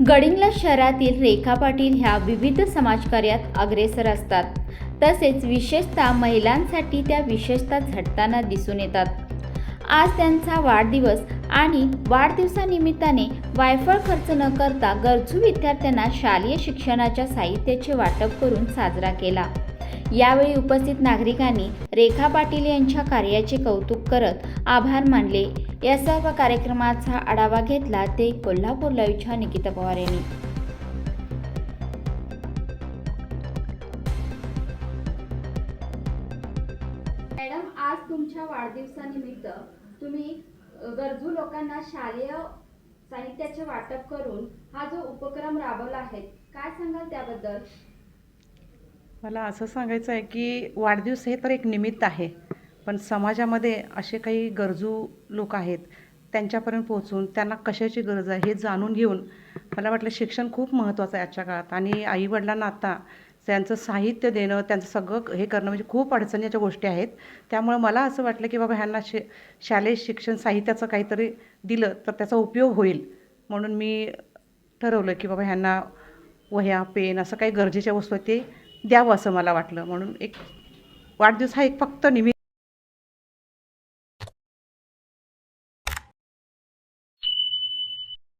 गडिंगला शहरातील रेखा पाटील ह्या विविध समाजकार्यात अग्रेसर असतात. तसेच विशेषतः महिलांसाठी त्या विशेषतः झटताना दिसून येतात. आज त्यांचा वाढदिवस आणि वाढदिवसानिमित्ताने वायफळ खर्च न करता गरजू विद्यार्थ्यांना शालेय शिक्षणाच्या साहित्याचे वाटप करून साजरा केला. यावेळी उपस्थित नागरिकांनी रेखा पाटील यांच्या कार्याचे कौतुक करत आभार मानले. या सर्व कार्यक्रमाचा आढावा घेतला ते कोल्हापूर लाईव्हच्या निकिता पवार यांनी. मॅडम आज तुमच्या वाढदिवसानिमित्त तुम्ही गरजू लोकांना शालेय साहित्याचे वाटप करून हा जो उपक्रम राबवला आहे काय सांगाल त्याबद्दल? मला असं सांगायचं आहे की वाढदिवस हे तर एक निमित्त आहे पण समाजामध्ये असे काही गरजू लोक आहेत त्यांच्यापर्यंत पोहोचून त्यांना कशाची गरज आहे हे जाणून घेऊन मला वाटलं शिक्षण खूप महत्त्वाचं आहे आजच्या काळात. आणि आईवडिलांना आता त्यांचं साहित्य देणं त्यांचं सगळं हे करणं म्हणजे खूप अडचणीच्या गोष्टी आहेत. त्यामुळं मला असं वाटलं की बाबा ह्यांना शे शालेय शिक्षण साहित्याचं काहीतरी दिलं तर त्याचा उपयोग होईल. म्हणून मी ठरवलं की बाबा ह्यांना वह्या पेन असं काही गरजेच्या वस्तू आहेत ते द्यावं असं मला वाटलं. म्हणून एक वाढदिवस हा एक फक्त निमित्त